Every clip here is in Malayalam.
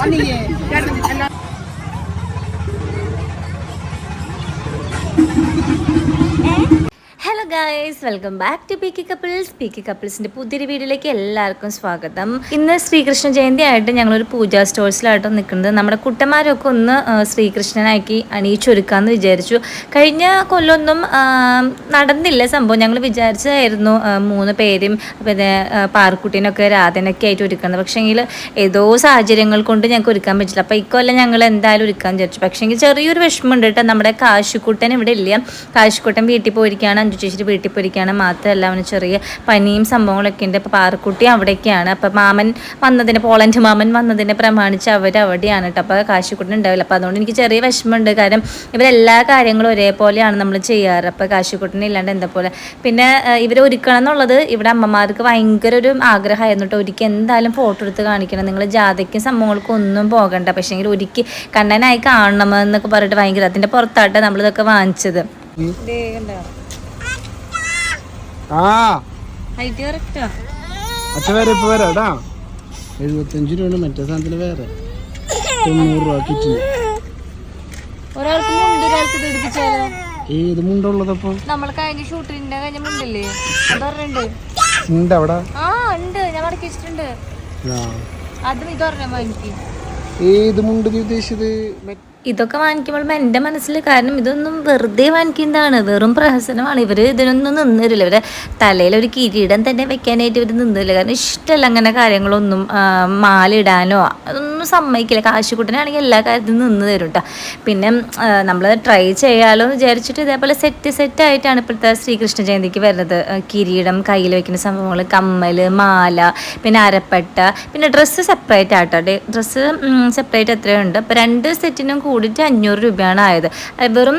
Hello guys welcome back to P K couples P K കപ്പിൾസിന്റെ പുതിയൊരു വീഡിയോയിലേക്ക് എല്ലാവർക്കും സ്വാഗതം. ഇന്ന് ശ്രീകൃഷ്ണ ജയന്തി ആയിട്ട് ഞങ്ങളൊരു പൂജാ സ്റ്റോഴ്സിലായിട്ട് നിൽക്കുന്നത് നമ്മുടെ കുട്ടന്മാരൊക്കെ ഒന്ന് ശ്രീകൃഷ്ണനാക്കി അണിയിച്ചൊരുക്കാമെന്ന് വിചാരിച്ചു. കഴിഞ്ഞ കൊല്ലമൊന്നും നടന്നില്ല സംഭവം. ഞങ്ങൾ വിചാരിച്ചതായിരുന്നു മൂന്ന് പേരും പിന്നെ പാർക്കുട്ടീനൊക്കെ രാധനൊക്കെ ആയിട്ട് ഒരുക്കുന്നത് പക്ഷേങ്കിൽ ഏതോ സാഹചര്യങ്ങൾ കൊണ്ട് ഞങ്ങൾക്ക് ഒരുക്കാൻ പറ്റില്ല. അപ്പോൾ ഇക്കൊല്ലം ഞങ്ങൾ എന്തായാലും ഒരുക്കാൻ വിചാരിച്ചു. പക്ഷേങ്കിൽ ചെറിയൊരു വിഷമമുണ്ട് കേട്ടോ. നമ്മുടെ കാശുക്കുട്ടൻ ഇവിടെ ഇല്ല. കാശുക്കുട്ടൻ വീട്ടിൽ പോയിരിക്കുകയാണ്. അഞ്ചു ചേച്ചി വീട്ടിൽ പോയിരിക്കുകയാണ്. മാത്രമല്ല അവന് ചെറിയ പനിയും സംഭവങ്ങളൊക്കെ ഉണ്ട്. അപ്പോൾ പാറക്കുട്ടി അവിടേക്കാണ്. അപ്പോൾ മാമൻ വന്നതിന് പോളൻഡ് മാമൻ വന്നതിനെ പ്രമാണിച്ച് അവർ അവിടെയാണ് കേട്ടോ. അപ്പോൾ കാശിക്കുട്ടി ഉണ്ടാവില്ല. അപ്പോൾ അതുകൊണ്ട് എനിക്ക് ചെറിയ വിഷമമുണ്ട്. കാരണം ഇവരെല്ലാ കാര്യങ്ങളും ഒരേപോലെയാണ് നമ്മൾ ചെയ്യാറ്. അപ്പോൾ കാശിക്കുട്ടിനെ ഇല്ലാണ്ട് എന്താ പോലെ. പിന്നെ ഇവർ ഒരുക്കണം എന്നുള്ളത് ഇവിടെ അമ്മമാർക്ക് ഭയങ്കര ഒരു ആഗ്രഹമായിരുന്നു കേട്ടോ. ഒരിക്കൽ എന്തായാലും ഫോട്ടോ എടുത്ത് കാണിക്കണം. നിങ്ങൾ ജാഥയ്ക്കും സംഭവങ്ങൾക്കും ഒന്നും പോകണ്ട. പക്ഷേ എങ്കിൽ ഒരിക്കൽ കണ്ണനായി കാണണമെന്നൊക്കെ പറഞ്ഞിട്ട് ഭയങ്കര അതിന്റെ പുറത്താട്ടാണ് നമ്മളിതൊക്കെ വാങ്ങിച്ചത്. ആ. ഇപ്പൊ വരാം കേട്ടാ എഴുപത്തഞ്ച് രൂപയാണ് മറ്റേ സാധനത്തിന് വേറെ. തൊണ്ണൂറ് രൂപ കിറ്റിന് ഏത് മുണ്ടുള്ളതപ്പോ നമ്മൾ കഴിഞ്ഞ ഷൂട്ടിന്റെ കഴിഞ്ഞ മുണ്ടില്ലേ? ഉണ്ട് അവിടെ ആ ഉണ്ട്. ഞാൻ മടക്കി വെച്ചിട്ടുണ്ട്. ആ. അതും ഇത് പറഞ്ഞ എനിക്ക് ഏത് മുണ്ട് നീ ഉദ്ദേശിച്ചത്? ഇതൊക്കെ വാങ്ങിക്കുമ്പോൾ എന്റെ മനസ്സിൽ കാരണം ഇതൊന്നും വെറുതെ വാങ്ങിക്കുന്നതാണ്. വെറും പ്രഹസനമാണ്. ഇവർ ഇതിനൊന്നും നിന്നിരില്ല ഇവരെ തലയിൽ ഒരു കിരീടം തന്നെ വെക്കാനായിട്ട് ഇവർ നിന്നില്ല. കാരണം ഇഷ്ടമല്ല അങ്ങനെ കാര്യങ്ങളൊന്നും മാലിടാനോ മാല അതൊന്നും സമ്മതിക്കില്ല. കാശിക്കുട്ടനാണെങ്കിൽ എല്ലാ കാര്യത്തിനും നിന്ന് തരും കേട്ടോ പിന്നെ നമ്മൾ ട്രൈ ചെയ്യാലോ എന്ന് വിചാരിച്ചിട്ട് ഇതേപോലെ സെറ്റ് സെറ്റ് ആയിട്ടാണ് ഇപ്പോഴത്തെ ശ്രീകൃഷ്ണ ജയന്തിക്ക് വരുന്നത്. കിരീടം കയ്യിൽ വെക്കുന്ന സംഭവങ്ങൾ കമ്മൽ മാല പിന്നെ അരപ്പട്ട പിന്നെ ഡ്രസ്സ് സെപ്പറേറ്റ് ആട്ടോ. ഡ്രസ്സ് സെപ്പറേറ്റ് എത്രയുണ്ട്? അപ്പോൾ രണ്ട് സെറ്റിനും കൂടിയിട്ട് അഞ്ഞൂറ് രൂപയാണ് ആയത്. വെറും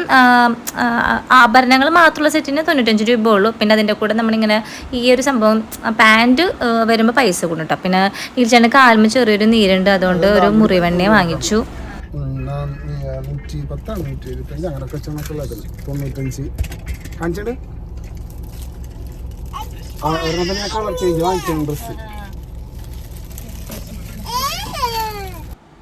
ആഭരണങ്ങൾ മാത്രമുള്ള സെറ്റിന് തൊണ്ണൂറ്റഞ്ച് രൂപ ഉള്ളൂ. പിന്നെ അതിന്റെ കൂടെ നമ്മളിങ്ങനെ ഈ ഒരു സംഭവം പാന്റ് വരുമ്പോൾ പൈസ കൂടും കേട്ടോ പിന്നെ ഈർച്ചേന്റെ കാൽമ ചെറിയൊരു നീരുണ്ട്. അതുകൊണ്ട് ഒരു മുറിവെണ്ണയെ വാങ്ങിച്ചു. നൂറ്റി പത്താണ് നൂറ്റി എഴുപത്തഞ്ച് അങ്ങനെ കച്ചവടമൊക്കെ തൊണ്ണൂറ്റഞ്ച്. കാണിച്ചിട്ട് ആ ഒരെണ്ണത്തിന് ഞാൻ കളർ ചേഞ്ച് ഡ്രസ്സ്.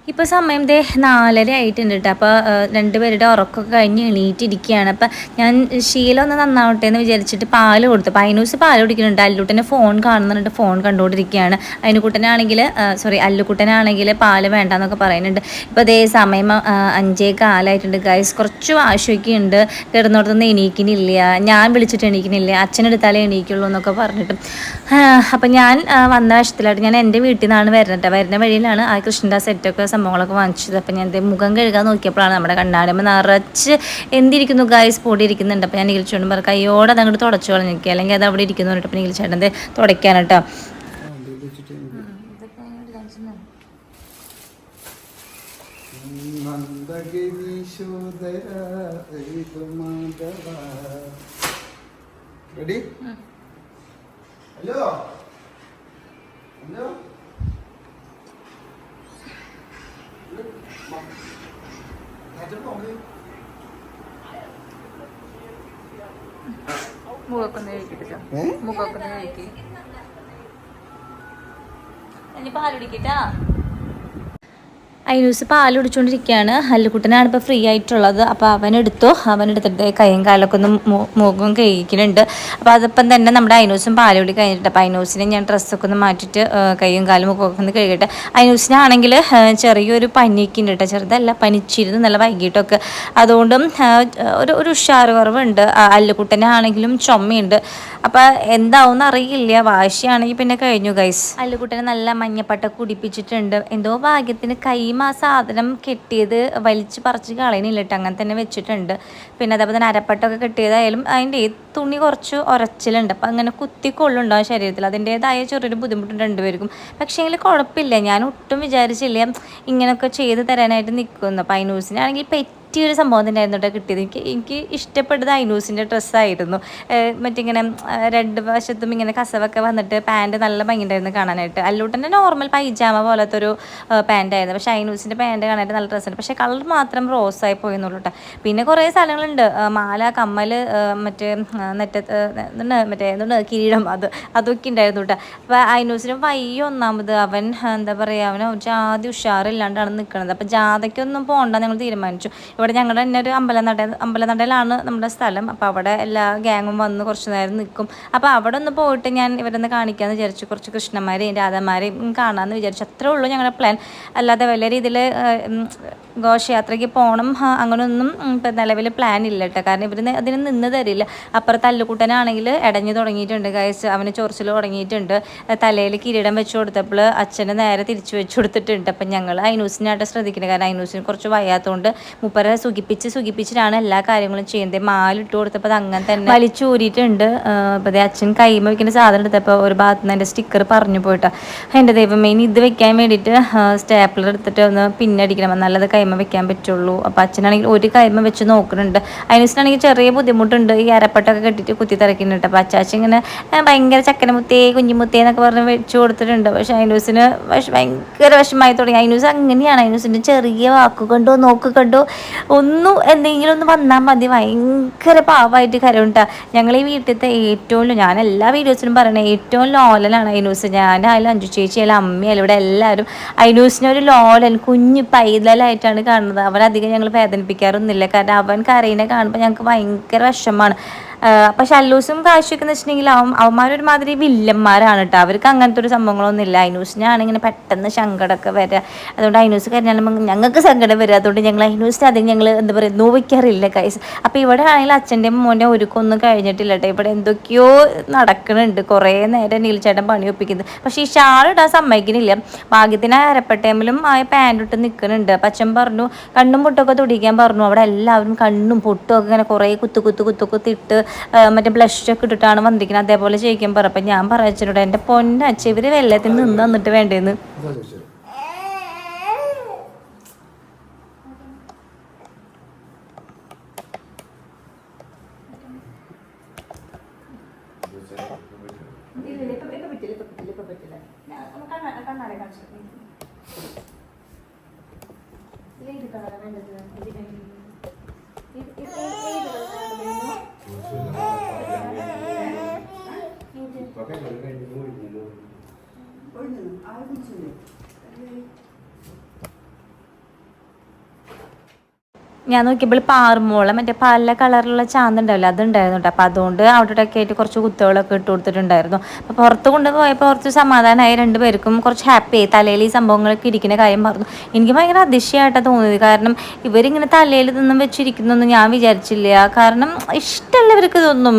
ഇപ്പോൾ സമയം ദേ നാലര ആയിട്ടുണ്ട് കേട്ടോ അപ്പോൾ രണ്ടുപേരുടെ ഉറക്കമൊക്കെ കഴിഞ്ഞ് എണീറ്റിരിക്കുകയാണ്. അപ്പം ഞാൻ ശീലം ഒന്ന് നന്നാവട്ടെ എന്ന് വിചാരിച്ചിട്ട് പാൽ കൊടുത്തു. അപ്പോൾ അതിനൂസ് പാൽ കുടിക്കുന്നുണ്ട്. അല്ലുട്ടനെ ഫോൺ കാണുന്നുണ്ട്. ഫോൺ കണ്ടുകൊണ്ടിരിക്കുകയാണ്. അതിനുകൂട്ടനാണെങ്കിൽ സോറി അല്ലുക്കുട്ടനാണെങ്കിൽ പാൽ വേണ്ടെന്നൊക്കെ പറയുന്നുണ്ട്. ഇപ്പോൾ അതേ സമയം അഞ്ചേ കാലായിട്ടുണ്ട്. ഗൈസ് കുറച്ച് വാശിയൊക്കെ ഉണ്ട് കിടന്നിടത്തുനിന്ന് എണീക്കുന്നില്ല. ഞാൻ വിളിച്ചിട്ട് എണീക്കുന്നില്ല. അച്ഛനെടുത്താലേ എണീക്കുള്ളൂ എന്നൊക്കെ പറഞ്ഞിട്ട്. അപ്പം ഞാൻ വന്ന വശത്തിലായിട്ട് ഞാൻ എന്റെ വീട്ടിൽ നിന്നാണ് വരുന്നത് വരുന്ന വഴിയിലാണ് ആ കൃഷ്ണദാസ് സെറ്റൊക്കെ സംഭവങ്ങളൊക്കെ വാങ്ങിച്ചത്. അപ്പം ഞാൻ മുഖം കഴുകാൻ നോക്കിയപ്പോഴാണ് നമ്മുടെ കണ്ണാടിയമ്മ നിറച്ച് എന്തിരിക്കുന്നു ഗായ്സ് പൊടി ഇരിക്കുന്നുണ്ട്. അപ്പം ഞാൻ നിഖിൽച്ചോണ്ട് പറഞ്ഞു കയ്യോടെ അതങ്ങോട്ട് അങ്ങോട്ട് തുടച്ചു കളഞ്ഞിരിക്കുക. അല്ലെങ്കിൽ അത് അവിടെ ഇരിക്കുന്നു പറഞ്ഞിട്ട് അപ്പം നിഖിൽച്ചേട്ടൻ ദേ തുടയ്ക്കാൻ കേട്ടോ റെഡി ഹലോ ഹലോ മുഖക്കൊന്ന് കഴിക്കിട്ടോ മുഖക്കൊന്ന് കഴിക്കി ഇനി പാലുടിക്കട്ടാ അയിനൂസ് പാൽ കുടിച്ചുകൊണ്ടിരിക്കുകയാണ് അല്ലുക്കുട്ടനാണ് ഇപ്പോൾ ഫ്രീ ആയിട്ടുള്ളത്. അപ്പോൾ അവനെടുത്തു. അവനെടുത്തിട്ട് കൈയും കാലൊക്കെ ഒന്ന് മുഖം കഴിക്കുന്നുണ്ട് അപ്പോൾ അതിപ്പം തന്നെ നമ്മുടെ അയിനൂസും പാൽ കുടി കഴിഞ്ഞിട്ട് അപ്പോൾ അയിനൂസിനെ ഞാൻ ഡ്രസ്സൊക്കെ ഒന്ന് മാറ്റിയിട്ട് കൈയും കാലും മുഖമൊക്കെ ഒന്ന് കഴുകട്ടെ. അയിനൂസിനാണെങ്കിൽ ചെറിയൊരു പനിയൊക്കെ ഉണ്ട് കേട്ടോ. ചെറുതല്ല പനിച്ചിരുന്ന്. നല്ല വൈകിട്ടൊക്കെ. അതുകൊണ്ടും ഒരു ഒരു ഉഷാറ് കുറവുണ്ട്. അല്ലുകുട്ടനാണെങ്കിലും ചുമയുണ്ട്. അപ്പോൾ എന്താവും അറിയില്ല. വാശിയാണെങ്കിൽ പിന്നെ കഴിഞ്ഞു ഗൈസ് അല്ലുക്കുട്ടനെ നല്ല മഞ്ഞപ്പട്ട കുടിപ്പിച്ചിട്ടുണ്ട്. എന്തോ ഭാഗ്യത്തിന് കൈമ ആ സാധനം കെട്ടിയത് വലിച്ച് പറിച്ച് കളയണില്ല കേട്ടോ അങ്ങനെ തന്നെ വെച്ചിട്ടുണ്ട്. പിന്നെ അതേപോലെ തന്നെ അരപ്പട്ടൊക്കെ കെട്ടിയതായാലും അതിന്റെ തുണി കുറച്ച് ഉരച്ചിലുണ്ട്. അപ്പം അങ്ങനെ കുത്തിക്കൊള്ളുണ്ടാവും ശരീരത്തിൽ? അതിന്റേതായ ചെറിയൊരു ബുദ്ധിമുട്ടുണ്ട് രണ്ടുപേർക്കും. പക്ഷേ എങ്കിൽ കുഴപ്പമില്ല. ഞാൻ ഒട്ടും വിചാരിച്ചില്ല ഇങ്ങനെയൊക്കെ ചെയ്ത് തരാനായിട്ട് നിൽക്കുന്നു അപ്പം അതിനൂസിനാണെങ്കിൽ പെറ്റ് പറ്റിയൊരു സംഭവം തന്നെയായിരുന്നു കേട്ടോ കിട്ടിയത്. എനിക്ക് എനിക്ക് ഇഷ്ടപ്പെട്ടത് ഐനൂസിന്റെ ഡ്രസ്സായിരുന്നു. മറ്റിങ്ങനെ രണ്ട് വശത്തും ഇങ്ങനെ കസവൊക്കെ വന്നിട്ട് പാന്റ് നല്ല ഭംഗിയുണ്ടായിരുന്നു കാണാനായിട്ട്. അല്ലൂട്ടന്റെ നോർമൽ പൈജാമ പോലത്തെ ഒരു പാന്റായിരുന്നു പക്ഷേ ഐനൂസിന്റെ പാന്റ് കാണാനായിട്ട് നല്ല ഡ്രസ്സുണ്ട് പക്ഷേ കളർ മാത്രം റോസായി പോയെന്നുള്ളൂ കേട്ടോ പിന്നെ കുറേ സ്ഥലങ്ങളുണ്ട്. മാല കമ്മൽ മറ്റേ നെറ്റത്ത് മറ്റേ എന്താണ് കിരീടം അത് അതൊക്കെ ഉണ്ടായിരുന്നു കേട്ടോ അപ്പോൾ ഐനൂസിന് വയ്യ ഒന്നാമത് അവൻ എന്താ പറയുക അവന് ജാതി ഉഷാറില്ലാണ്ടാണ് നിൽക്കുന്നത് അപ്പോൾ ജാഥയ്ക്കൊന്നും പോകണ്ട ഞങ്ങൾ തീരുമാനിച്ചു. ഇവിടെ ഞങ്ങളുടെ തന്നെ ഒരു അമ്പലനട അമ്പലനടയിലാണ് നമ്മുടെ സ്ഥലം. അപ്പോൾ അവിടെ എല്ലാ ഗ്യാങ്ങും വന്ന് കുറച്ച് നേരം നിൽക്കും അപ്പോൾ അവിടെ ഒന്ന് പോയിട്ട് ഞാൻ ഇവരൊന്ന് കാണിക്കാമെന്ന് വിചാരിച്ചു. കുറച്ച് കൃഷ്ണന്മാരെയും രാധന്മാരെയും കാണാമെന്ന് വിചാരിച്ചു. അത്രേ ഉള്ളൂ ഞങ്ങളുടെ പ്ലാൻ അല്ലാതെ വലിയ രീതിയിൽ ഘോഷയാത്രയ്ക്ക് പോകണം അങ്ങനെയൊന്നും ഇപ്പം നിലവിൽ പ്ലാൻ ഇല്ല കേട്ടോ കാരണം ഇവർ അതിന് നിന്ന് തരില്ല. അപ്പുറത്ത് തല്ലുകൂട്ടനാണെങ്കിൽ ഇടഞ്ഞു തുടങ്ങിയിട്ടുണ്ട് കൈസ് അവന് ചൊറിച്ചിൽ തുടങ്ങിയിട്ടുണ്ട്. തലയിൽ കിരീടം വെച്ച് കൊടുത്തപ്പോൾ അച്ഛന് നേരെ തിരിച്ചു വെച്ച് കൊടുത്തിട്ടുണ്ട്. അപ്പം ഞങ്ങൾ അയനൂസിനായിട്ട് ശ്രദ്ധിക്കുന്നത് കാരണം അയനൂസിന് കുറച്ച് വയ്യാത്തതുകൊണ്ട് മുപ്പരെ സുഖിപ്പിച്ച് സുഖിപ്പിച്ചിട്ടാണ് എല്ലാ കാര്യങ്ങളും ചെയ്യുന്നത്. മാലിട്ട് കൊടുത്തപ്പോൾ അത് അങ്ങനെ തന്നെ വലിച്ചൂരിയിട്ടുണ്ട്. അപ്പം അതെ അച്ഛൻ കൈമ വയ്ക്കുന്ന സാധനം എടുത്തപ്പോൾ ഒരു ഭാഗത്ത് നിന്ന് എന്റെ സ്റ്റിക്കർ പറഞ്ഞു പോയിട്ടാണ് എന്റെ ദൈവമേ ഇനി ഇത് വെക്കാൻ വേണ്ടിയിട്ട് സ്റ്റാപ്ലർ എടുത്തിട്ട് ഒന്ന് പിന്നടിക്കണം. നല്ലത് കൈമ വെക്കാൻ പറ്റുള്ളൂ. അപ്പോൾ അച്ഛനാണെങ്കിൽ ഒരു കൈമ വെച്ച് നോക്കുന്നുണ്ട്. അതിനുശേഷമാണെങ്കിൽ ചെറിയ ബുദ്ധിമുട്ടുണ്ട്. ഈ അരപ്പട്ടൊക്കെ കെട്ടിയിട്ട് കുത്തി തിരക്കുന്നുണ്ട് അപ്പോൾ അച്ചാച്ച ഇങ്ങനെ ഭയങ്കര ചക്കനമുത്തേ കുഞ്ഞിമുത്തേ എന്നൊക്കെ പറഞ്ഞ് വെച്ച് കൊടുത്തിട്ടുണ്ട്. പക്ഷെ അയിനൂസിന് പക്ഷെ ഭയങ്കര വിഷമായി തുടങ്ങി. അയിനൂസ് അങ്ങനെയാണ്. അയിനൂസിന്റെ ചെറിയ വാക്ക് കണ്ടോ നോക്ക് കണ്ടോ ഒന്നും എന്തെങ്കിലും ഒന്ന് വന്നാൽ മതി. ഭയങ്കര പാവമായിട്ട് കരവുണ്ടാ ഞങ്ങൾ ഈ വീട്ടിലത്തെ ഏറ്റവും ഞാൻ എല്ലാ വീഡിയോസിനും പറയണേ ഏറ്റവും ലോലനാണ് അയിനൂസ്. ഞാനായാലും അഞ്ചു ചേച്ചി ചേച്ചിയായാലും അമ്മയായാലും ഇവിടെ എല്ലാവരും അയിനൂസിനെ ഒരു ലോലൻ കുഞ്ഞു പൈതലായിട്ടാണ് കാണുന്നത്. അവനധികം ഞങ്ങൾ വേദനിപ്പിക്കാറൊന്നുമില്ല. കാരണം അവൻ കരയിനെ കാണുമ്പോൾ ഞങ്ങൾക്ക് ഭയങ്കര വിഷമമാണ് അപ്പം ഷല്ലൂസും കാശിയൊക്കെ എന്ന് വെച്ചിട്ടുണ്ടെങ്കിൽ ഒരു അവന്മാരൊരുമാതിരി വില്ലന്മാരാണ് കേട്ടോ. അവർക്ക് അങ്ങനത്തെ ഒരു സംഭവങ്ങളൊന്നും ഇല്ല അൈനൂസിനാണ് ഇങ്ങനെ പെട്ടെന്ന് സങ്കടമൊക്കെ വരിക അതുകൊണ്ട് അൈനൂസ് കഴിഞ്ഞാലും ഞങ്ങൾക്ക് സങ്കടം വരിക അതുകൊണ്ട് ഞങ്ങൾ അൈനൂസിന് അധികം ഞങ്ങൾ എന്താ പറയുക നോവിക്കാറില്ല കൈസ് അപ്പോൾ ഇവിടെ ആണെങ്കിൽ അച്ഛന്റെ മോന്റെ ഒരുക്കൊന്നും കഴിഞ്ഞിട്ടില്ല കേട്ടോ. ഇവിടെ എന്തൊക്കെയോ നടക്കുന്നുണ്ട് കുറേ നേരം നീൽച്ചേട്ടൻ പണി ഒപ്പിക്കുന്നത് പക്ഷേ ഈ ഷാൾ ഇടാൻ സമ്മതിക്കുന്നില്ല. ഭാഗ്യത്തിന് അരപ്പട്ടേമ്പിലും ആ പാന്റ് ഇട്ട് നിൽക്കുന്നുണ്ട് അപ്പം അച്ഛൻ പറഞ്ഞു കണ്ണും പൊട്ടൊക്കെ തുടിക്കാൻ പറഞ്ഞു. അവിടെ എല്ലാവരും കണ്ണും പൊട്ടും ഒക്കെ ഇങ്ങനെ കുറേ കുത്തു കുത്തു കുത്തു കുത്തിട്ട് മറ്റേ ബ്ലഷൊക്കെ ഇട്ടിട്ടാണ് വന്നിരിക്കുന്നത് അതേപോലെ ചെയ്യിക്കാൻ പറ അപ്പം ഞാൻ പറയച്ചിട്ടുണ്ട് എന്റെ പൊന്നച്ച ഇവർ വെള്ളത്തിൽ നിന്ന് വന്നിട്ട് വേണ്ടേന്ന് 얼른 아이고 지내. ഞാൻ നോക്കിയപ്പോൾ പാറുമോളെ മറ്റേ പല കളറിലുള്ള ചാന്ത് ഉണ്ടാവില്ല അതുണ്ടായിരുന്നു കേട്ടോ. അപ്പോൾ അതുകൊണ്ട് അവിടെ ആയിട്ട് കുറച്ച് കുത്തുകളൊക്കെ ഇട്ട് കൊടുത്തിട്ടുണ്ടായിരുന്നു. അപ്പോൾ പുറത്ത് കൊണ്ടുപോയപ്പോൾ കുറച്ച് സമാധാനമായി രണ്ടുപേർക്കും കുറച്ച് ഹാപ്പി ആയി. തലയിൽ ഈ സംഭവങ്ങളൊക്കെ ഇരിക്കുന്ന കാര്യം പറഞ്ഞു. എനിക്ക് ഭയങ്കര അതിശയമായിട്ടാണ് തോന്നിയത്. കാരണം ഇവരിങ്ങനെ തലയിൽ നിന്നും വെച്ചിരിക്കുന്നൊന്നും ഞാൻ വിചാരിച്ചില്ല. കാരണം ഇഷ്ടമല്ല ഇവർക്ക് ഇതൊന്നും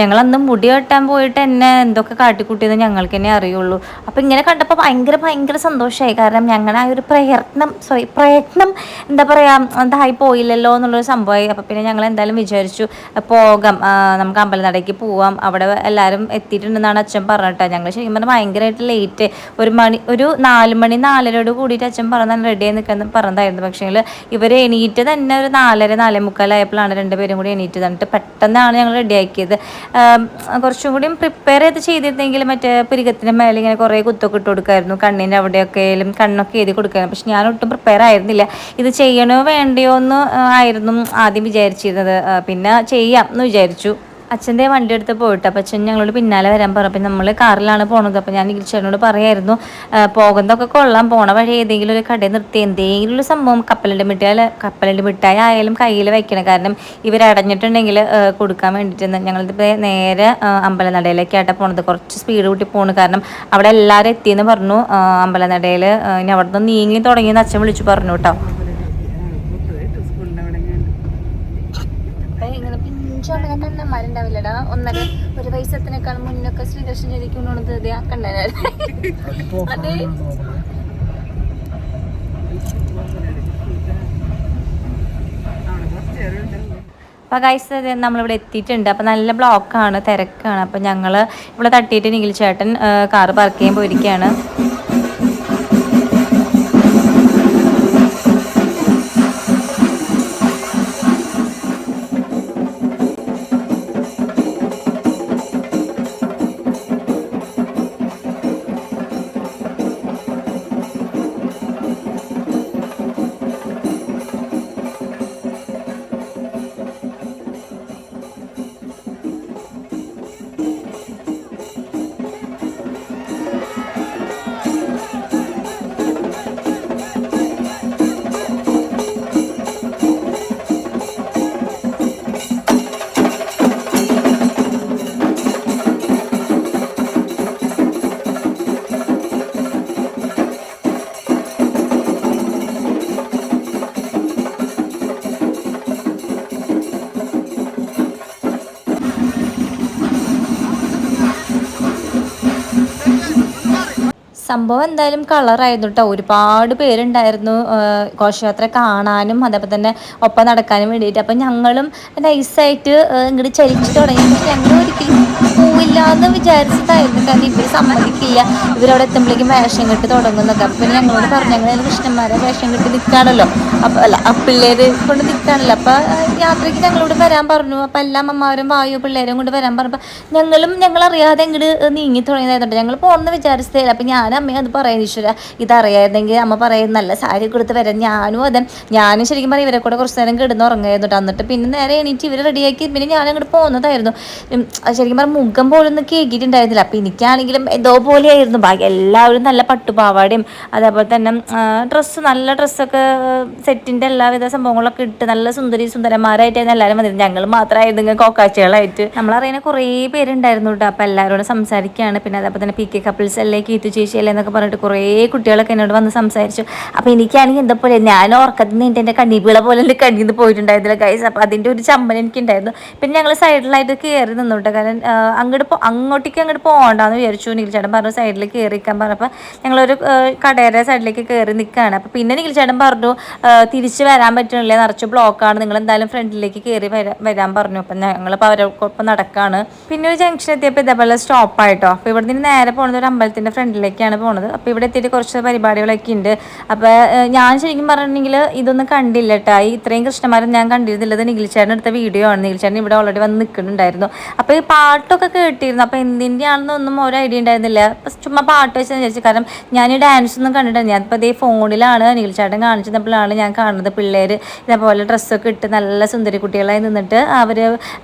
ഞങ്ങളന്ന് മുടി വെട്ടാൻ പോയിട്ട് എന്നെ എന്തൊക്കെ കാട്ടിക്കൂട്ടിയെന്ന് ഞങ്ങൾക്ക് തന്നെ അറിയുള്ളൂ. അപ്പോൾ ഇങ്ങനെ കണ്ടപ്പോൾ ഭയങ്കര ഭയങ്കര സന്തോഷമായി. കാരണം ഞങ്ങളുടെ ആ ഒരു പ്രയത്നം സോറി പ്രയത്നം എന്താ പറയുക ഇതായി പോയില്ലല്ലോ എന്നുള്ളൊരു സംഭവമായി. അപ്പോൾ പിന്നെ ഞങ്ങൾ എന്തായാലും വിചാരിച്ചു പോകാം. നമുക്ക് അമ്പലനടയ്ക്ക് പോവാം. അവിടെ എല്ലാവരും എത്തിയിട്ടുണ്ടെന്നാണ് അച്ഛൻ പറഞ്ഞിട്ട് ഞങ്ങൾ ശരിക്കും പറഞ്ഞാൽ ഭയങ്കരമായിട്ട് ലേറ്റ് ഒരു മണി ഒരു നാല് മണി നാലരയോട് കൂടിയിട്ട് അച്ഛൻ പറഞ്ഞാൽ റെഡി ആയി നിൽക്കാൻ പറഞ്ഞതായിരുന്നു. പക്ഷേ ഇവർ എണീറ്റ് തന്നെ ഒരു നാലര നാലേ മുക്കാലായപ്പോഴാണ് രണ്ടുപേരും കൂടി എണീറ്റ് തന്നിട്ട് പെട്ടെന്നാണ് ഞങ്ങൾ റെഡിയാക്കിയത് ആക്കിയത്. കുറച്ചും കൂടിയും പ്രിപ്പയർ ചെയ്ത് ചെയ്തിരുന്നെങ്കിൽ മറ്റേ പുരികത്തിന്റെ മേലെ ഇങ്ങനെ കുറേ കുത്തൊക്കെ ഇട്ട് കൊടുക്കായിരുന്നു. കണ്ണിന്റെ അവിടെയൊക്കെ കണ്ണൊക്കെ എഴുതി കൊടുക്കായിരുന്നു. പക്ഷെ ഞാൻ ഒട്ടും പ്രിപ്പയർ ആയിരുന്നില്ല. ഇത് ചെയ്യണോ വേണ്ടയോ എന്ന് ആയിരുന്നു ആദ്യം വിചാരിച്ചിരുന്നത്. പിന്നെ ചെയ്യാം എന്ന് വിചാരിച്ചു. അച്ഛന്റെ വണ്ടി എടുത്ത് പോയിട്ട് അപ്പം അച്ഛൻ ഞങ്ങളോട് പിന്നാലെ വരാൻ പറഞ്ഞു. നമ്മൾ കാറിലാണ് പോണത്. അപ്പം ഞാൻ ചേട്ടനോട് പറയായിരുന്നു പോകുന്നതൊക്കെ കൊള്ളാം. പോണ വഴി ഏതെങ്കിലും ഒരു കടയിൽ നിർത്തി എന്തെങ്കിലും ഒരു സംഭവം കപ്പലിന്റെ മിഠായി കപ്പലിന്റെ മിഠായി ആയാലും കയ്യിൽ വെക്കണം. കാരണം ഇവർ അടഞ്ഞിട്ടുണ്ടെങ്കിൽ കൊടുക്കാൻ വേണ്ടിയിട്ട് ഞങ്ങളിതിപ്പോൾ നേരെ അമ്പലനടയിലേക്കായിട്ടാണ് അമ്പലനടയിലേക്കായിട്ട് പോണത്. കുറച്ച് സ്പീഡ് കൂട്ടി പോണു. കാരണം അവിടെ എല്ലാവരും എത്തിയെന്ന് പറഞ്ഞു. അമ്പലനടയിൽ ഇനി അവിടെ നിന്ന് നീങ്ങി തുടങ്ങിയെന്ന് അച്ഛൻ വിളിച്ചു പറഞ്ഞു കേട്ടോ. കണ്ണന്മാരുണ്ടാവില്ലടാ ഒന്നര. ഒരു വയസ്സത്തിനേക്കാൾ മുന്നൊക്കെ ശ്രീകൃഷ്ണൻ ജനിക്കുന്നുള്ളത് കണ്ണനായിരുന്നു അതെ അപ്പോൾ ഗൈസ് നമ്മളിവിടെ എത്തിയിട്ടുണ്ട്. അപ്പോൾ നല്ല ബ്ലോക്കാണ് തിരക്കാണ്. അപ്പോൾ ഞങ്ങൾ ഇവിടെ തട്ടിയിട്ട് നിഖിൽ ചേട്ടൻ കാറ് പാർക്ക് ചെയ്യാൻ പോയിരിക്കുകയാണ്. സംഭവം എന്തായാലും കളറായിരുന്നു കേട്ടോ ഒരുപാട് പേരുണ്ടായിരുന്നു ഘോഷയാത്ര കാണാനും അതേപോലെ തന്നെ ഒപ്പം നടക്കാനും വേണ്ടിയിട്ട്. അപ്പം ഞങ്ങളും നൈസായിട്ട് ഇങ്ങോട്ട് ചലിച്ചു തുടങ്ങി. ഞങ്ങൾ ഒരിക്കലും പോവില്ല എന്ന് വിചാരിച്ചതായിരുന്നു. കാരണം ഇവർ സമ്മതിക്കില്ല. ഇവരവിടെ എത്തുമ്പോഴേക്കും വേഷം കെട്ട് തുടങ്ങുന്നൊക്കെ. അപ്പം പിന്നെ ഞങ്ങളോട് പറഞ്ഞു ഞങ്ങൾ കൃഷ്ണന്മാരെ വേഷം കെട്ടി നിൽക്കാണല്ലോ അപ്പം അല്ല ആ പിള്ളേരെ കൊണ്ട് നിൽക്കാണല്ലോ അപ്പം യാത്രയ്ക്ക് ഞങ്ങളോട് വരാൻ പറഞ്ഞു. അപ്പം എല്ലാ അമ്മമാരും വായു പിള്ളേരും കൊണ്ട് വരാൻ പറഞ്ഞപ്പോൾ ഞങ്ങളും ഞങ്ങളറിയാതെ ഇങ്ങോട്ട് നീങ്ങി തുടങ്ങിയതായതുകൊണ്ട് ഞങ്ങൾ പോകുന്ന വിചാരിച്ചതല്ല അപ്പം ഞാൻ അമ്മയെ അത് പറയുന്നത് ഈശ്വര ഇതറിയായിരുന്നെങ്കിൽ അമ്മ പറയും നല്ല സാരി കൊടുത്ത് വരാം ഞാനും അതെ. ഞാനും ശരിക്കും പറയും ഇവരെ കൂടെ കുറച്ച് നേരം കിടന്ന് ഉറങ്ങായിരുന്നു. എന്നിട്ട് പിന്നെ നേരെ എണീറ്റ് ഇവർ റെഡിയാക്കി പിന്നെ ഞാൻ അങ്ങോട്ട് പോകുന്നതായിരുന്നു ശരിക്കും പറഞ്ഞാൽ മുഖം പോലും ഒന്നും കേക്കിയിട്ടുണ്ടായിരുന്നില്ല. അപ്പം എനിക്കാണെങ്കിലും എന്തോ പോലെയായിരുന്നു. ബാക്കി എല്ലാവരും നല്ല പട്ടുപാവാടയും അതേപോലെ തന്നെ ഡ്രസ്സ് നല്ല ഡ്രസ്സൊക്കെ സെറ്റിന്റെ എല്ലാവിധ സംഭവങ്ങളൊക്കെ ഇട്ട് നല്ല സുന്ദരി സുന്ദരന്മാരായിട്ടായിരുന്നു എല്ലാവരും വന്നിരുന്നത്. ഞങ്ങൾ മാത്രമായിരുന്നു ഇങ്ങനെ കോക്കാച്ചകളായിട്ട്. നമ്മളറിയുന്ന കുറേ പേരുണ്ടായിരുന്നു കേട്ടോ. അപ്പം എല്ലാവരോടും സംസാരിക്കുകയാണ്. പിന്നെ അതേപോലെ തന്നെ പി കെ കപ്പിൾസ് അല്ലേ കീത്തു ചേച്ചി അല്ലേ എന്നൊക്കെ പറഞ്ഞിട്ട് കുറേ കുട്ടികളൊക്കെ എന്നോട് വന്ന് സംസാരിച്ചു. അപ്പോൾ എനിക്കാണെങ്കിൽ എന്താ പോലെ ഞാൻ ഓർക്കത്ത് നിന്നിട്ട് എന്റെ കണ്ണിപ്പിള പോലെ എന്റെ കണ്ണിൽ നിന്ന് പോയിട്ടുണ്ടായിരുന്നില്ല ഗൈസ് അപ്പോൾ അതിന്റെ ഒരു ചമ്മൽ എനിക്കുണ്ടായിരുന്നു. പിന്നെ ഞങ്ങൾ സൈഡിലായിട്ട് കയറി നിന്നു കേട്ടോ. കാരണം അങ്ങോട്ട് പോ അങ്ങോട്ടേക്ക് അങ്ങോട്ട് പോകണ്ടെന്ന് വിചാരിച്ചു. നിഖിൽ ചേട്ടൻ പറഞ്ഞു സൈഡിൽ കയറിക്കാൻ പറഞ്ഞപ്പോൾ ഞങ്ങളൊരു കടയുടെ സൈഡിലേക്ക് കയറി നിൽക്കുകയാണ് അപ്പോൾ പിന്നെ നിഖിൽ ചേട്ടൻ പറഞ്ഞു തിരിച്ച് വരാൻ പറ്റുന്നില്ല നിറച്ച് ബ്ലോക്കാണ് നിങ്ങൾ എന്തായാലും ഫ്രണ്ടിലേക്ക് കയറി വരാൻ പറഞ്ഞു. അപ്പം ഞങ്ങളിപ്പോൾ അവരൊപ്പം നടക്കുകയാണ് പിന്നെ ഒരു ജംഗ്ഷൻ എത്തിയപ്പോൾ ഇതേപോലെ സ്റ്റോപ്പായിട്ടോ അപ്പോൾ ഇവിടെ നിന്ന് നേരെ പോകുന്നത് ഒരു അമ്പലത്തിന്റെ ഫ്രണ്ടിലേക്കാണ് പോണത്. അപ്പോൾ ഇവിടെ എത്തിയിട്ട് കുറച്ച് പരിപാടികളൊക്കെ ഉണ്ട്. അപ്പോൾ ഞാൻ ശരിക്കും പറഞ്ഞിട്ടുണ്ടെങ്കിൽ ഇതൊന്നും കണ്ടില്ല കേട്ടോ ഈ ഇത്രയും കൃഷ്ണമാരും ഞാൻ കണ്ടിരുന്നില്ലത് നിഖിൽ ചേട്ടൻ എടുത്ത വീഡിയോ ആണ്. നിഖിൽ ചേട്ടൻ ഇവിടെ ഓൾറെഡി വന്ന് നിൽക്കുന്നുണ്ടായിരുന്നു അപ്പോൾ ഈ പാട്ടൊക്കെ കേട്ടിരുന്നു അപ്പോൾ എന്തിന്റെയാണെന്ന് ഒന്നും ഒരു ഐഡിയ ഉണ്ടായിരുന്നില്ല. ചുമ്മാ പാട്ട് വെച്ച് വിചാരിച്ചു. കാരണം ഞാൻ ഈ ഡാൻസ് ഒന്നും കണ്ടിട്ടില്ല. ഞാൻ ഇപ്പോൾ ഇതേ ഫോണിലാണ് അനിൽ ചേട്ടൻ കാണിച്ചു ഞാൻ കാണുന്നത് പിള്ളേർ ഇതേപോലെ ഡ്രസ്സൊക്കെ ഇട്ട് നല്ല സുന്ദരി കുട്ടികളായി നിന്നിട്ട് അവർ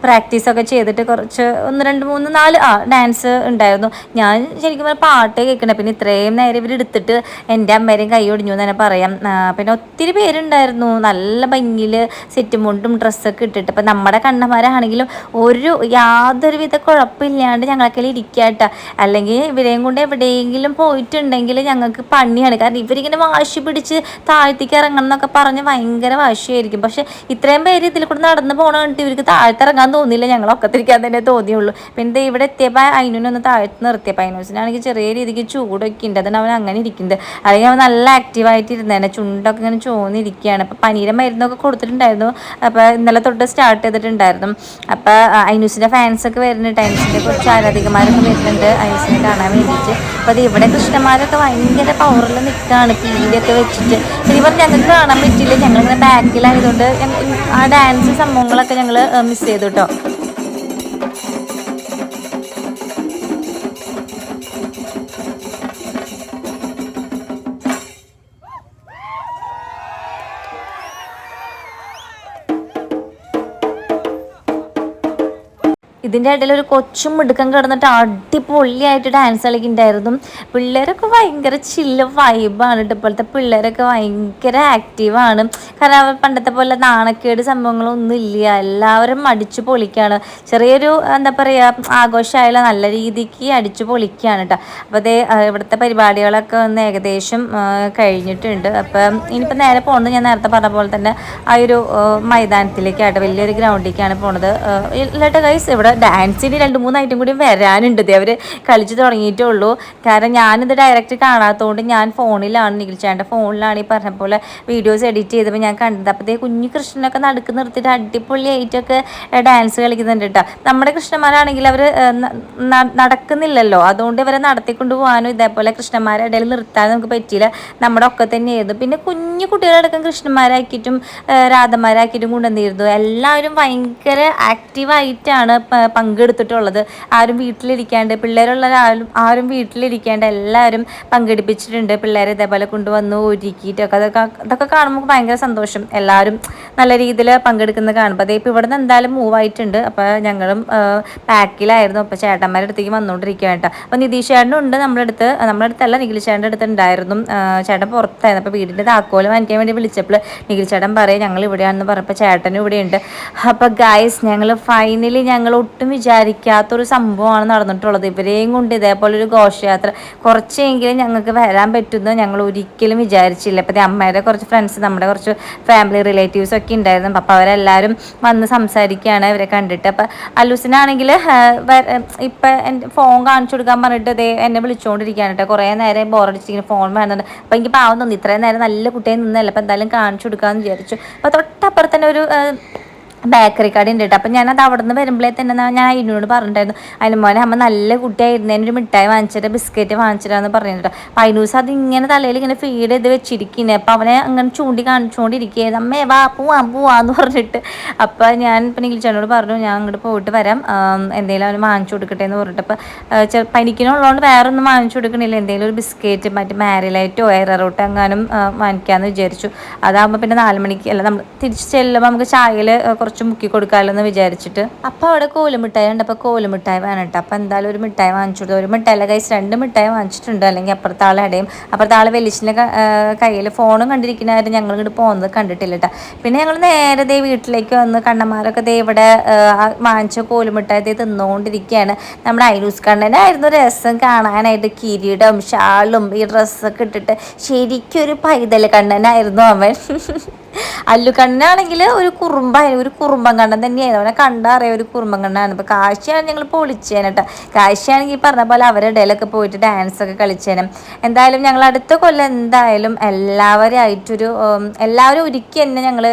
പ്രാക്ടീസൊക്കെ ചെയ്തിട്ട് കുറച്ച് ഒന്ന് രണ്ട് മൂന്ന് നാല് ആ ഡാൻസ് ഉണ്ടായിരുന്നു. ഞാൻ ശരിക്കും പറഞ്ഞാൽ പാട്ട് കേൾക്കണേ പിന്നെ ഇത്രയും നേരം ഇവർ എടുത്തിട്ട് എന്റെ അമ്മേരെയും കൈ ഒടിഞ്ഞു എന്ന് തന്നെ പറയാം. പിന്നെ ഒത്തിരി പേരുണ്ടായിരുന്നു. നല്ല ഭംഗിയിൽ സെറ്റും മുണ്ടും ഡ്രസ്സൊക്കെ ഇട്ടിട്ട്. ഇപ്പം നമ്മുടെ കണ്ണന്മാരാണെങ്കിലും ഒരു യാതൊരുവിധ കുഴപ്പമില്ലാണ്ട് ഞങ്ങളൊക്കെ ഇരിക്കാട്ട അല്ലെങ്കിൽ ഇവരെയും കൊണ്ട് എവിടെയെങ്കിലും പോയിട്ടുണ്ടെങ്കിൽ ഞങ്ങൾക്ക് പണിയാണ്. കാരണം ഇവരിങ്ങനെ വാശി പിടിച്ച് താഴ്ത്തേക്ക് ഇറങ്ങണം എന്നൊക്കെ പറഞ്ഞ് ഭയങ്കര വാശിയായിരിക്കും. പക്ഷെ ഇത്രയും പേര് ഇതിൽ കൂടെ നടന്ന് പോകണ കണ്ടിട്ട് ഇവർക്ക് താഴ്ത്തിറങ്ങാൻ തോന്നിയില്ല. ഞങ്ങൾ ഒക്കത്തിരിക്കാൻ തന്നെ തോന്നിയുള്ളൂ. പിന്നെ ഇവിടെ എത്തിയപ്പോൾ അതിനൊന്ന് താഴ്ത്തി നിർത്തിയപ്പോൾ അതിനോസിനാണെങ്കിൽ ചെറിയ രീതിക്ക് ചൂടൊക്കെ ഉണ്ട്. അതുകൊണ്ട് അവൻ അങ്ങനെ ഇരിക്കുന്നുണ്ട്. അല്ലെങ്കിൽ അവൻ നല്ല ആക്റ്റീവായിട്ട് ഇരുന്നേനെ. ചുണ്ടൊക്കെ ഇങ്ങനെ ചോന്നിരിക്കുകയാണ് അപ്പോൾ പനീരം മരുന്നൊക്കെ കൊടുത്തിട്ടുണ്ടായിരുന്നു. അപ്പോൾ ഇന്നലെ തൊട്ട് സ്റ്റാർട്ട് ചെയ്തിട്ടുണ്ടായിരുന്നു. അപ്പോൾ ഐനൂസിന്റെ ഫാൻസൊക്കെ വരുന്നുണ്ട്. ഐനൂസിന്റെ കുറച്ച് ആരാധികമാരൊക്കെ വരുന്നുണ്ട്. ഐസിനെ കാണാൻ വേണ്ടിയിട്ട്. അപ്പോൾ അത് ഇവിടെ കൃഷ്ണന്മാരൊക്കെ ഭയങ്കര പവറിൽ നിൽക്കുകയാണ് പീലിയൊക്കെ വെച്ചിട്ട്. ഇനി പറഞ്ഞാൽ ഞങ്ങൾക്ക് കാണാൻ പറ്റില്ല ഞങ്ങളിങ്ങനെ ബാക്കിലായതുകൊണ്ട് ആ ഡാൻസ് സംഭവങ്ങളൊക്കെ ഞങ്ങൾ മിസ് ചെയ്തു കേട്ടോ ഇതിന്റെ ഇടയിൽ ഒരു കൊച്ചും മിടുക്കം കിടന്നിട്ട് അടിപൊളിയായിട്ട് ഡാൻസ് കളിക്കുന്നുണ്ടായിരുന്നു. പിള്ളേരൊക്കെ ഭയങ്കര ചില്ല വൈബാണ് കേട്ടോ ഇപ്പോഴത്തെ പിള്ളേരൊക്കെ ഭയങ്കര ആക്റ്റീവാണ് കാരണം അവർ പണ്ടത്തെ പോലെ നാണക്കേട് സംഭവങ്ങളൊന്നും ഇല്ല എല്ലാവരും അടിച്ചു പൊളിക്കുകയാണ് ചെറിയൊരു എന്താ പറയുക ആഘോഷമായാലും നല്ല രീതിക്ക് അടിച്ചു പൊളിക്കുകയാണ് കേട്ടോ അപ്പോൾ അതേ ഇവിടുത്തെ പരിപാടികളൊക്കെ ഒന്ന് ഏകദേശം കഴിഞ്ഞിട്ടുണ്ട്. അപ്പം ഇനിയിപ്പോൾ നേരെ പോകുന്നത് ഞാൻ നേരത്തെ പറഞ്ഞ പോലെ തന്നെ ആ ഒരു മൈതാനത്തിലേക്കായിട്ട് വലിയൊരു ഗ്രൗണ്ടിലേക്കാണ് പോണത്. ഇല്ലട്ടെ ഗൈസ് ഇവിടെ ഡാൻസിന് രണ്ട് മൂന്ന് ഐറ്റം കൂടി വരാനുണ്ട്. അവർ കളിച്ച് തുടങ്ങിയിട്ടേ ഉള്ളൂ. കാരണം ഞാനിത് ഡയറക്റ്റ് കാണാത്തതുകൊണ്ട് ഞാൻ ഫോണിലാണ് നികിൽച്ചാന്റെ ഫോണിലാണ് ഈ പറഞ്ഞ പോലെ വീഡിയോസ് എഡിറ്റ് ചെയ്തപ്പോൾ ഞാൻ കണ്ടത്. അപ്പോഴത്തെ കുഞ്ഞു കൃഷ്ണനൊക്കെ നടുക്ക് നിർത്തിയിട്ട് അടിപൊളിയായിട്ടൊക്കെ ഡാൻസ് കളിക്കുന്നുണ്ട് കേട്ടോ നമ്മുടെ കൃഷ്ണന്മാരാണെങ്കിൽ അവർ നടക്കുന്നില്ലല്ലോ. അതുകൊണ്ട് ഇവരെ നടത്തിക്കൊണ്ട് പോകാനും ഇതേപോലെ കൃഷ്ണന്മാരെ ഇടയിൽ നിർത്താൻ നമുക്ക് പറ്റിയില്ല. നമ്മുടെ ഒക്കെ തന്നെയായിരുന്നു. പിന്നെ കുഞ്ഞു കുട്ടികളടക്കം കൃഷ്ണന്മാരാക്കിയിട്ടും രാധന്മാരാക്കിയിട്ടും കൊണ്ടുവന്നിരുന്നു. എല്ലാവരും ഭയങ്കര ആക്റ്റീവായിട്ടാണ് പങ്കെടുത്തിട്ടുള്ളത്. ആരും വീട്ടിലിരിക്കാണ്ട് പിള്ളേരുള്ള ആരും ആരും വീട്ടിലിരിക്കാണ്ട് എല്ലാവരും പങ്കെടുപ്പിച്ചിട്ടുണ്ട്. പിള്ളേരെ ഇതേപോലെ കൊണ്ടുവന്നു ഒരുക്കിയിട്ടൊക്കെ. അതൊക്കെ അതൊക്കെ കാണുമ്പോൾ ഭയങ്കര സന്തോഷം. എല്ലാവരും നല്ല രീതിയിൽ പങ്കെടുക്കുന്നത് കാണുമ്പോൾ അതേ ഇപ്പോൾ ഇവിടെ നിന്ന് എന്തായാലും മൂവ് ആയിട്ടുണ്ട്. അപ്പോൾ ഞങ്ങളും പാക്കിലായിരുന്നു അപ്പോൾ ചേട്ടന്മാരുടെ അടുത്തേക്ക് വന്നുകൊണ്ടിരിക്കുക കേട്ടോ. അപ്പോൾ നിതീഷ് ചേട്ടനും ഉണ്ട് നമ്മുടെ അടുത്ത്. നമ്മുടെ അടുത്തല്ല നിഖിൽ ചേട്ടന്റെ അടുത്ത് ഉണ്ടായിരുന്നു. ചേട്ടൻ പുറത്തായിരുന്നു. അപ്പോൾ വീടിന്റെ താക്കോൽ വാങ്ങിക്കാൻ വേണ്ടി വിളിച്ചപ്പോൾ നിഖിൽ ചേട്ടൻ പറയും ഞങ്ങൾ ഇവിടെയാണെന്ന് പറഞ്ഞപ്പോൾ ചേട്ടനും ഇവിടെയുണ്ട്. അപ്പോൾ ഗായ്സ് ഞങ്ങൾ ഫൈനലി ഞങ്ങൾ ഒട്ടും വിചാരിക്കാത്തൊരു സംഭവമാണ് നടന്നിട്ടുള്ളത്. ഇവരെയും കൊണ്ട് ഇതേപോലെ ഒരു ഘോഷയാത്ര കുറച്ചെങ്കിലും ഞങ്ങൾക്ക് വരാൻ പറ്റുമെന്ന് ഞങ്ങൾ ഒരിക്കലും വിചാരിച്ചില്ല. ഇപ്പം അമ്മയുടെ കുറച്ച് ഫ്രണ്ട്സ് നമ്മുടെ കുറച്ച് ഫാമിലി റിലേറ്റീവ്സ് ഒക്കെ ഉണ്ടായിരുന്നു. അപ്പോൾ അവരെല്ലാവരും വന്ന് സംസാരിക്കുകയാണ് ഇവരെ കണ്ടിട്ട്. അപ്പം അലൂസിനാണെങ്കിൽ ഇപ്പം എന്റെ ഫോൺ കാണിച്ചു കൊടുക്കാൻ പറഞ്ഞിട്ട് ദേ എന്നെ വിളിച്ചുകൊണ്ടിരിക്കുകയാണ് കേട്ടോ. കുറേ നേരം ബോറടിച്ചിങ്ങനെ ഫോൺ വേണമെന്നുണ്ട് അപ്പം എനിക്ക് പാവം തോന്നി. ഇത്രയും നേരം നല്ല കുട്ടിയെ നിന്നല്ല. അപ്പം എന്തായാലും കാണിച്ചു കൊടുക്കാമെന്ന് വിചാരിച്ചു. അപ്പോൾ തൊട്ടപ്പുറത്തന്നെ ഒരു ബേക്കറി കട ഉണ്ട് കേട്ടോ അപ്പം ഞാനത് അവിടെ നിന്ന് വരുമ്പോഴേ തന്നെ ഞാൻ അതിനോട് പറഞ്ഞിട്ടുണ്ടായിരുന്നു. അതിന് മോനെ അമ്മ നല്ല കുട്ടിയായിരുന്നതിന് ഒരു മിഠായി വാങ്ങിച്ചിട്ട് ബിസ്ക്കറ്റ് വാങ്ങിച്ചിട്ടാന്ന് പറഞ്ഞിട്ട് അപ്പം അതിനൂസ് അത് ഇങ്ങനെ തലയിൽ ഇങ്ങനെ ഫീഡ് ചെയ്ത് വെച്ചിരിക്കുന്നത് അപ്പം അവനെ അങ്ങനെ ചൂണ്ടി കാണിച്ചുകൊണ്ടിരിക്കുകയായിരുന്നു അമ്മേ വാ പോവാ പോവാന്ന് പറഞ്ഞിട്ട്. അപ്പം ഞാൻ ഇപ്പം നിഖിൽച്ചേട്ടനോട് പറഞ്ഞു ഞാൻ അങ്ങോട്ട് പോയിട്ട് വരാം. എന്തെങ്കിലും അവന് വാങ്ങിച്ചു കൊടുക്കട്ടെ എന്ന് പറഞ്ഞിട്ട്. അപ്പം പനിക്കനുള്ളതുകൊണ്ട് വേറെ ഒന്നും വാങ്ങിച്ചു കൊടുക്കണില്ല. എന്തെങ്കിലും ഒരു ബിസ്ക്കറ്റ് മറ്റേ മാരിലൈറ്റോ എയറോട്ടോ എങ്ങാനും വാങ്ങിക്കാമെന്ന് വിചാരിച്ചു. അതാകുമ്പോൾ പിന്നെ നാല് മണിക്ക് അല്ല നമ്മൾ തിരിച്ച് ചെല്ലുമ്പോൾ നമുക്ക് ചായയിൽ കുറച്ച് മുക്കി കൊടുക്കാമല്ലോ എന്ന് വിചാരിച്ചിട്ട്. അപ്പോൾ അവിടെ കോലുമിഠായി ഉണ്ട്. അപ്പോൾ കോലുമിഠായി വേണം കേട്ടോ എന്തായാലും ഒരു മിഠായി വാങ്ങിച്ചു കൊടുത്തു. ഒരു അല്ല കൈസ് രണ്ട് മിഠായി വാങ്ങിച്ചിട്ടുണ്ട്. അല്ലെങ്കിൽ അപ്പുറത്തെ ഇടയും അപ്പുറത്തെ ആൾ വലിച്ചിന്റെ കയ്യിൽ ഫോണും കണ്ടിരിക്കുന്നവരും ഞങ്ങൾ ഇങ്ങോട്ട് പോകുന്നത് കണ്ടിട്ടില്ല കേട്ടോ പിന്നെ ഞങ്ങൾ നേരെ ദേ വീട്ടിലേക്ക് വന്ന് കണ്ണന്മാരൊക്കെ ദേ ഇവിടെ വാങ്ങിച്ച കോലുമിഠായി ദേ തിന്നുകൊണ്ടിരിക്കുകയാണ് നമ്മുടെ ഐനൂസ് കണ്ണനായിരുന്നു രസം കാണാനായിട്ട് കിരീടം ഷാളും ഈ ഡ്രസ്സൊക്കെ ഇട്ടിട്ട്. ശരിക്കും ഒരു പൈതൽ കണ്ണനായിരുന്നു അവൻ. അല്ലു കണ്ണാണെങ്കിൽ ഒരു കുറുമ്പായിരുന്നു ഒരു കുറുമ്പൻ കണ്ണൻ തന്നെയായിരുന്നു. അവനെ കണ്ടറിയ ഒരു കുറുമ്പൻ കണ്ണാണ് അപ്പോൾ കാശിയാണ് ഞങ്ങൾ പൊളിച്ചേനെ കേട്ടോ കാശിയാണെങ്കിൽ പറഞ്ഞ പോലെ അവരുടെ ഇടയിലൊക്കെ പോയിട്ട് ഡാൻസ് ഒക്കെ കളിച്ചേനും. എന്തായാലും ഞങ്ങൾ അടുത്ത കൊല്ലം എന്തായാലും എല്ലാവരും ആയിട്ടൊരു എല്ലാവരും ഒരുക്കി തന്നെ ഞങ്ങൾ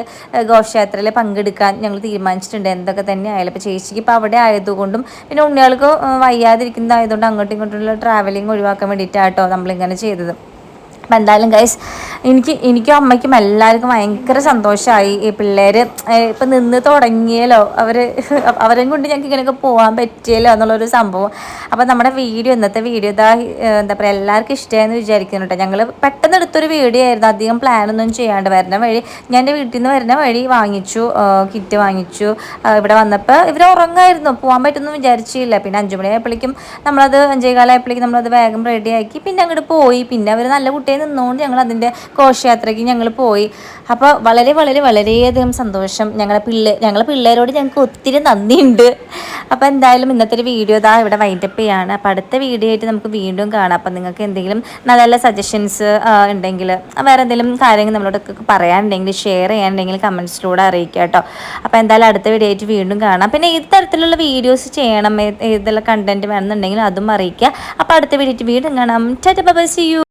ഘോഷയാത്രയിൽ പങ്കെടുക്കാൻ ഞങ്ങൾ തീരുമാനിച്ചിട്ടുണ്ട്. എന്തൊക്കെ തന്നെ ആയാലും ഇപ്പോൾ ചേച്ചിക്ക് ഇപ്പോൾ അവിടെ ആയതുകൊണ്ടും പിന്നെ ഉണ്ണികൾക്ക് വയ്യാതിരിക്കുന്നതായതുകൊണ്ട് അങ്ങോട്ടും ഇങ്ങോട്ടുള്ള ട്രാവലിംഗ് ഒഴിവാക്കാൻ വേണ്ടിയിട്ടാട്ടോ നമ്മളിങ്ങനെ ചെയ്തത്. അപ്പം എന്തായാലും ഗൈസ് എനിക്ക് എനിക്കും അമ്മയ്ക്കും എല്ലാവർക്കും ഭയങ്കര സന്തോഷമായി ഈ പിള്ളേർ ഇപ്പം നിന്ന് തുടങ്ങിയല്ലോ. അവർ അവരെയും കൊണ്ട് ഞങ്ങൾക്ക് ഇങ്ങനെയൊക്കെ പോകാൻ പറ്റിയല്ലോ എന്നുള്ളൊരു സംഭവം. അപ്പം നമ്മുടെ വീഡിയോ ഇന്നത്തെ വീഡിയോ ഇതാ എന്താ പറയുക എല്ലാവർക്കും ഇഷ്ടമായെന്ന് വിചാരിക്കുന്നു കേട്ടോ ഞങ്ങൾ പെട്ടെന്ന് എടുത്തൊരു വീഡിയോ ആയിരുന്നു. അധികം പ്ലാനൊന്നും ചെയ്യാണ്ട് വരുന്ന വഴി. ഞാൻ എന്റെ വീട്ടിൽ നിന്ന് വരുന്ന വഴി വാങ്ങിച്ചു കിറ്റ് വാങ്ങിച്ചു. ഇവിടെ വന്നപ്പോൾ ഇവർ ഉറങ്ങായിരുന്നു. പോകാൻ പറ്റുമെന്ന് വിചാരിച്ചില്ല. പിന്നെ അഞ്ചു മണിയായപ്പോഴേക്കും നമ്മളത് അഞ്ചേകാലായപ്പോഴേക്കും നമ്മളത് വേഗം റെഡിയാക്കി പിന്നെ അങ്ങോട്ട് പോയി. പിന്നെ അവർ നല്ല കുട്ടിയെ നിന്നുകൊണ്ട് ഞങ്ങൾ അതിന്റെ ഘോഷയാത്രയ്ക്ക് ഞങ്ങൾ പോയി. അപ്പോൾ വളരെ വളരെ വളരെയധികം സന്തോഷം. ഞങ്ങളുടെ പിള്ളേ ഞങ്ങളെ പിള്ളേരോട് ഞങ്ങൾക്ക് ഒത്തിരി നന്ദിയുണ്ട്. അപ്പോൾ എന്തായാലും ഇന്നത്തെ ഒരു വീഡിയോ ഇതാ ഇവിടെ വൈൻഡപ്പ് ചെയ്യാണ്. അപ്പോൾ അടുത്ത വീഡിയോ ആയിട്ട് നമുക്ക് വീണ്ടും കാണാം. അപ്പോൾ നിങ്ങൾക്ക് എന്തെങ്കിലും നല്ല നല്ല സജഷൻസ് ഉണ്ടെങ്കിൽ വേറെ എന്തെങ്കിലും കാര്യങ്ങൾ നമ്മളോടൊക്കെ പറയാനുണ്ടെങ്കിൽ ഷെയർ ചെയ്യാനുണ്ടെങ്കിൽ കമൻസിലൂടെ അറിയിക്കുക കേട്ടോ. അപ്പോൾ എന്തായാലും അടുത്ത വീഡിയോ ആയിട്ട് വീണ്ടും കാണാം. പിന്നെ ഏത് തരത്തിലുള്ള വീഡിയോസ് ചെയ്യണം ഏത് ഏതെല്ലാം കണ്ടന്റ് വേണമെന്നുണ്ടെങ്കിൽ അതും അറിയിക്കുക. അപ്പോൾ അടുത്ത വീഡിയോ വീണ്ടും കാണാം. Tata by C U